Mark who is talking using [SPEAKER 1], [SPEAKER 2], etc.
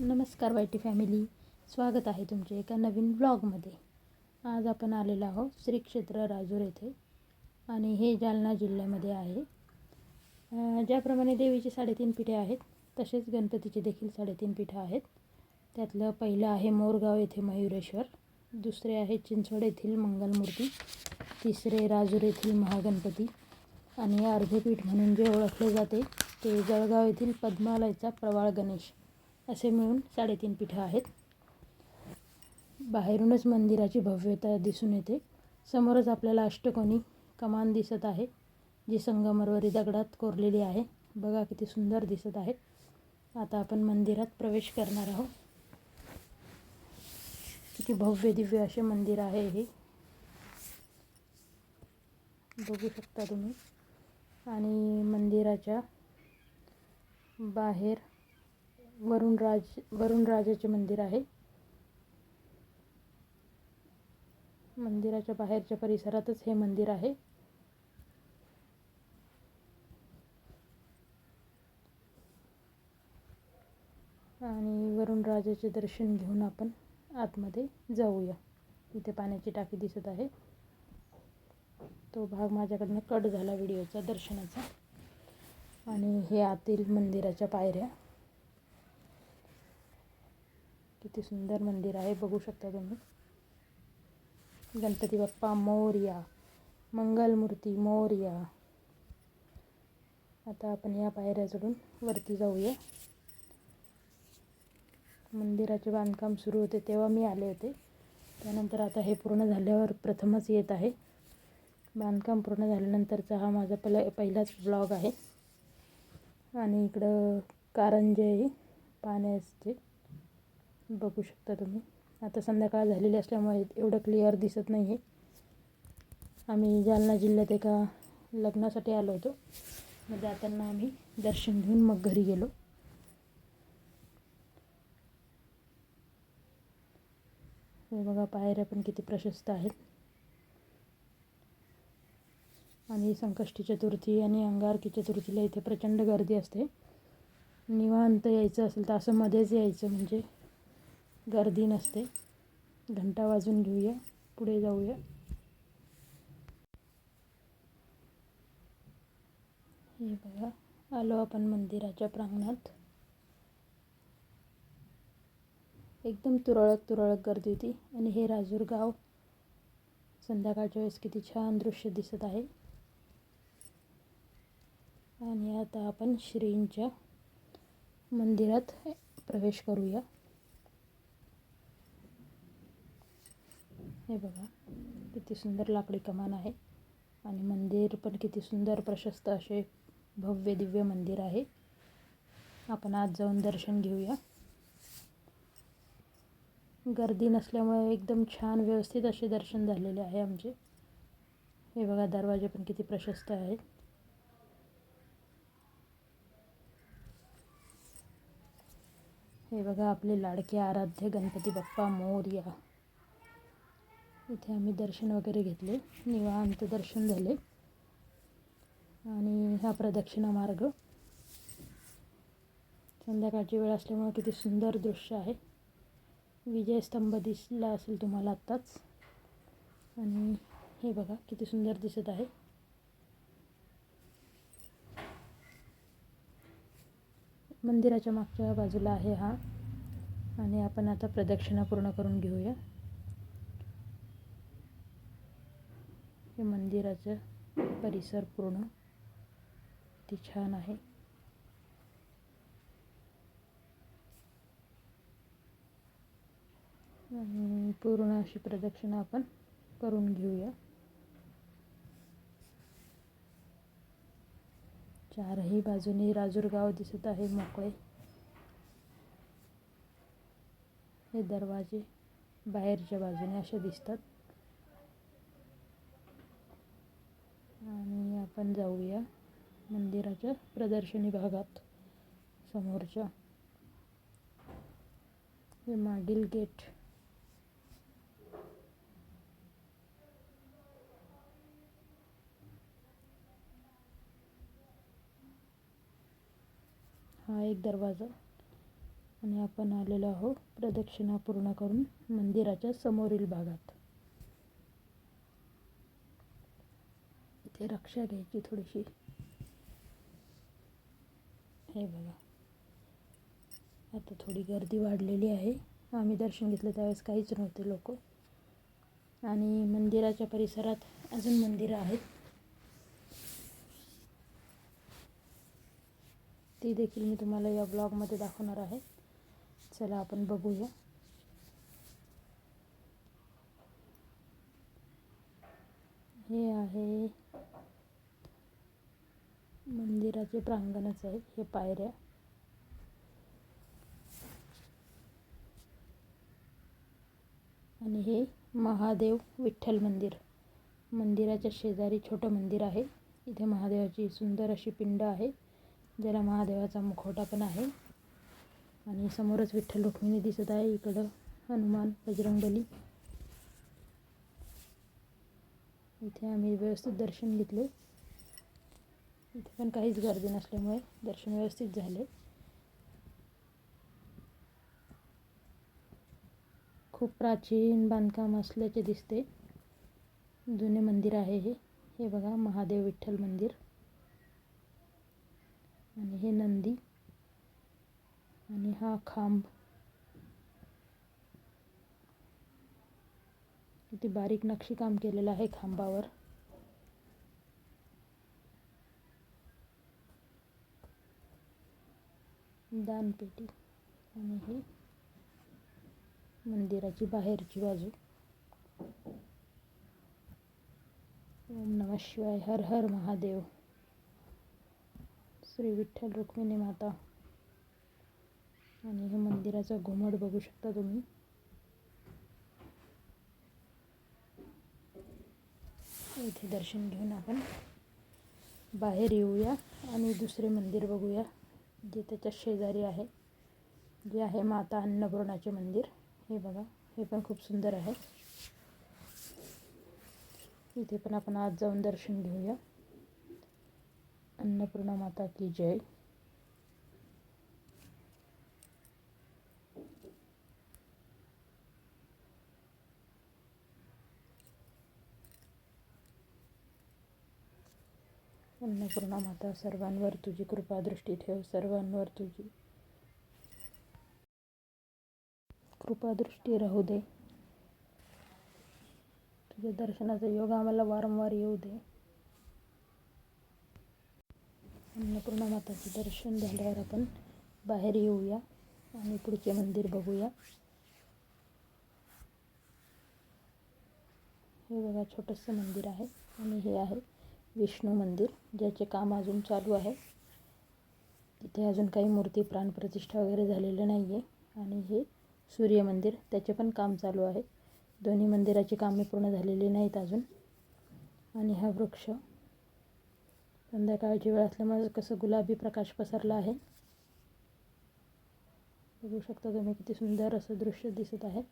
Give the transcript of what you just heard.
[SPEAKER 1] नमस्कार YT family. स्वागत आहे तुमचे एका नवीन ब्लॉगमध्ये. आज आपण आलेलो आहोत श्री क्षेत्र राजूर येथे आणि हे जालना जिल्ह्यामध्ये आहे. ज्याप्रमाणे देवीचे साडेतीन पीठे आहेत तसेच गणपतीचे देखील साडेतीन पीठं आहेत. त्यातलं पहिलं आहे मोरगाव येथे मयुरेश्वर दुसरे आहे चिंचवड येथील मंगलमूर्ती तिसरे राजूर येथील महागणपती आणि अर्धे पीठ म्हणून जे ओळखले जाते ते जळगाव येथील पद्मालयचा प्रवाळ गणेश. असे मिळून साडेतीन पीठं आहेत. बाहेरूनच मंदिराची भव्यता दिसून येते. समोरच आपल्याला अष्टकोनी कमान दिसत आहे जी संगमरवरी दगडात कोरलेली आहे. बघा किती सुंदर दिसत आहे. आता आपण मंदिरात प्रवेश करणार आहोत. किती भव्य दिव्य असे मंदिर आहे हे. बघू शकता तुम्ही. आणि मंदिराच्या बाहेर वरुण राज राजाचे मंदिर आहे. मंदिराच्या बाहेरच्या परिसरातच हे मंदिर आहे. आणि वरुण राजाचे दर्शन घेऊन आपण आतमध्ये जाऊया. इथे पाण्याची टाकी दिसत आहे. तो भाग माझ्याकडनं कट झाला व्हिडिओचा दर्शनाचा. आणि हे आतील मंदिराच्या पायऱ्या. किती सुंदर मंदिर आहे बघू शकता तुम्ही. गणपती बाप्पा मोरया मंगलमूर्ती मोरया. आता आपण या पायऱ्या चढून वरती जाऊया. मंदिराचे बांधकाम सुरू होते तेव्हा मी आले होते. त्यानंतर आता हे पूर्ण झाल्यावर प्रथमच येत आहे. बांधकाम पूर्ण झाल्यानंतरचा हा माझा पहिला पहिलाच ब्लॉग आहे. आणि इकडं कारंजे पाण्याचे. बघू शकता तुम्ही. आता संध्याकाळ झालेली असल्यामुळे एवढं क्लिअर दिसत नाही आहे आम्ही जालना जिल्ह्यात एका लग्नासाठी आलो होतो. म्हणजे मग जाताना आम्ही दर्शन घेऊन मग घरी गेलो. हे बघा पायऱ्या पण किती प्रशस्त आहेत. आणि संकष्टी चतुर्थी आणि अंगारकी चतुर्थीला इथे प्रचंड गर्दी असते. निवांत यायचं असेल तर असं मध्येच यायचं म्हणजे गर्दी नसते. घंटा वाजून घेऊया. पुढे जाऊया. हे बघा. आलो आपण मंदिराच्या प्रांगणात. एकदम तुरळक तुरळक गर्दी होती. आणि हे राजूर गाव संध्याकाळच्या वेळेस किती छान दृश्य दिसत आहे. आणि आता आपण श्रींच्या मंदिरात प्रवेश करूया. हे बघा किती सुंदर लाकडी कमान आहे. आणि मंदिर पण किती सुंदर प्रशस्त असे भव्य दिव्य मंदिर आहे. आपण आज जाऊन दर्शन घेऊया. गर्दी नसल्यामुळे एकदम छान व्यवस्थित असे दर्शन झालेले आहे आमचे. हे बघा दरवाजे पण किती प्रशस्त आहेत. हे बघा आपले लाडके आराध्य गणपती बाप्पा मोरया. इथे आम्ही दर्शन वगैरे घेतले. निवांत दर्शन झाले. आणि हा प्रदक्षिणा मार्ग. संध्याकाळची वेळ असल्यामुळे किती सुंदर दृश्य आहे. विजयस्तंभ दिसला असेल तुम्हाला आत्ताच. आणि हे बघा किती सुंदर दिसत आहे. मंदिराच्या मागच्या बाजूला आहे हा. आणि आपण आता प्रदक्षिणा पूर्ण करून घेऊया. हे मंदिराचं परिसर पूर्ण किती छान आहे. पूर्ण अशी प्रदक्षिणा आपण करून घेऊया. चारही बाजूनी राजूरगाव दिसत आहे मोकळे. हे दरवाजे बाहेरच्या बाजूने असे दिसतात. आणि आपण जाऊया मंदिराच्या प्रदर्शनी भागात समोरच्या. हे मागील गेट. हा एक दरवाजा. आणि आपण आलेलो आहोत प्रदक्षिणा पूर्ण करून मंदिराच्या समोरील भागात. इथे रक्षा घ्यायची थोडीशी. हे बघा. आता थोडी गर्दी वाढलेली आहे. आम्ही दर्शन घेतलं त्यावेळेस काहीच नव्हते लोक. आणि मंदिराच्या परिसरात अजून मंदिरं आहेत. ती देखील मी तुम्हाला या ब्लॉगमध्ये दाखवणार आहे. चला आपण बघूया. हे आहे मंदिराचे प्रांगणच आहे हे पायऱ्या. आणि हे महादेव विठ्ठल मंदिर. मंदिराच्या शेजारी छोटं मंदिर आहे. इथे महादेवाची सुंदर अशी पिंड आहे ज्याला महादेवाचा मुखवटा पण आहे. आणि समोरच विठ्ठल रुक्मिणी दिसत आहे इकडं हनुमान बजरंगबली. इथे आम्ही व्यवस्थित दर्शन घेतले. इथे पण काहीच गर्दी नसल्यामुळे दर्शन व्यवस्थित झाले. खूप प्राचीन बांधकाम असल्याचे दिसते. जुने मंदिर आहे हे. हे बघा महादेव विठ्ठल मंदिर. आणि हे नंदी. आणि हा खांब. किती बारीक नक्षीकाम केलेलं आहे खांबावर. दानपेटी आणि ही मंदिराची बाहेरची बाजू. ओम नम शिवाय हर हर महादेव. श्री विठ्ठल रुक्मिणी माता. आणि हे मंदिराचं घुमट बघू शकता तुम्ही. इथे दर्शन घेऊन आपण बाहेर येऊया आणि दुसरे मंदिर बघूया. जे त्याच्या शेजारी आहे जे आहे माता अन्नपूर्णाचे मंदिर. हे बघा हे पण खूप सुंदर आहे. इथे पण आपण आज जाऊन दर्शन घेऊया. अन्नपूर्णा माता की जय. अन्नपूर्णा माता सर्वांवर तुझी कृपादृष्टी ठेव सर्वांवर तुझी कृपादृष्टी राहू दे. तुझ्या दर्शनाचा योग आम्हाला वारंवार येऊ दे. अन्नपूर्णा माताचे दर्शन झाल्यावर आपण बाहेर येऊया आणि पुढचे मंदिर बघूया. हे बघा छोटंसं मंदिर आहे आणि हे आहे. विष्णू मंदिर ज्याचे काम अजून चालू आहे. तिथे अजून काही मूर्ती प्राणप्रतिष्ठा वगैरे झालेलं नाही आहे आणि हे सूर्य मंदिर त्याचे पण काम चालू आहे. दोन्ही मंदिराची कामे पूर्ण झालेली नाहीत अजून. आणि हा वृक्ष संध्याकाळची वेळ असल्यामुळे कसं गुलाबी प्रकाश पसरला आहे. बघू शकता तुम्ही किती सुंदर असं दृश्य दिसत आहे.